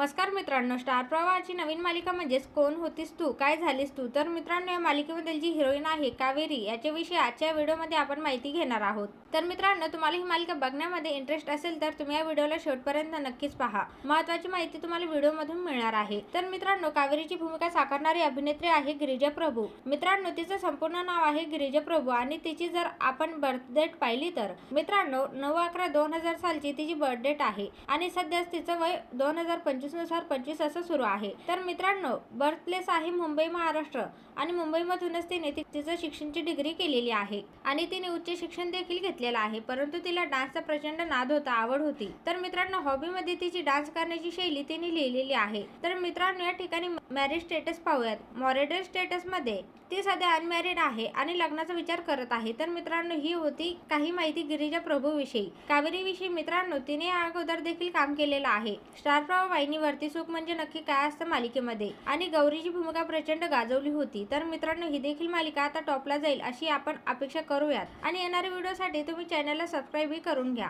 नमस्कार मित्रांनो स्टार. प्रवाहाची नवीन मालिका म्हणजेच कोण होतीस तू? काय झालीस तू? तर मित्रांनो या मालिकेमधील जी हिरोईन आहे कावेरी याच्याविषयी आजच्या व्हिडिओमध्ये आपण माहिती घेणार आहोत. तर मित्रांनो तुम्हाला ही मालिका बघण्यामध्ये इंटरेस्ट असेल तर तुम्ही या व्हिडिओला शेवटपर्यंत नक्कीच पहा. महत्वाची माहिती तुम्हाला व्हिडिओमधून मिळणार आहे. तर मित्रांनो कावेरीची भूमिका साकारणारी अभिनेत्री आहे गिरिजा प्रभू. मित्रांनो तिचं संपूर्ण नाव आहे गिरिजा प्रभू आणि तिची जर आपण बर्थडेट पाहिली तर मित्रांनो नऊ अकरा दोन हजार सालची तिची बर्थडेट आहे. आणि सध्याच तिचं वय दोन हजार पंचवीसनुसार पंचवीस असं सुरू आहे. तर मित्रांनो बर्थ प्लेस आहे मुंबई महाराष्ट्र आणि मुंबईमधूनच तिने ति- तिचं शिक्षणची डिग्री केलेली आहे आणि तिने उच्च शिक्षण देखील घेतलेलं आहे परंतु तिला डान्सचा प्रचंड नाद होता आवड होती. तर मित्रांनो हॉबीमध्ये तिची डान्स करण्याची शैली तिने लिहिलेली आहे. तर मित्रांनो या ठिकाणी मॅरेज स्टेटस पाहूयात. मॉरेडल स्टेटसमध्ये ती सध्या अनमॅरिड आहे आणि लग्नाचा विचार करत आहे तर मित्रांनो ही होती काही माहिती गिरिजा प्रभू विषयी कावेरी विषयी मित्रांनो तिने अगोदर देखील काम केलेलं आहे. स्टार प्रवाह वाहिनीवरती सुख म्हणजे नक्की काय असतं मालिकेमध्ये? आणि गौरीची भूमिका प्रचंड गाजवली होती तर मित्रांनो ही देखील मालिका आता टॉपला जाईल अशी आपण अपेक्षा करूयात. आणि येणाऱ्या व्हिडिओसाठी तुम्ही चॅनलला सबस्क्राईबही करून घ्या.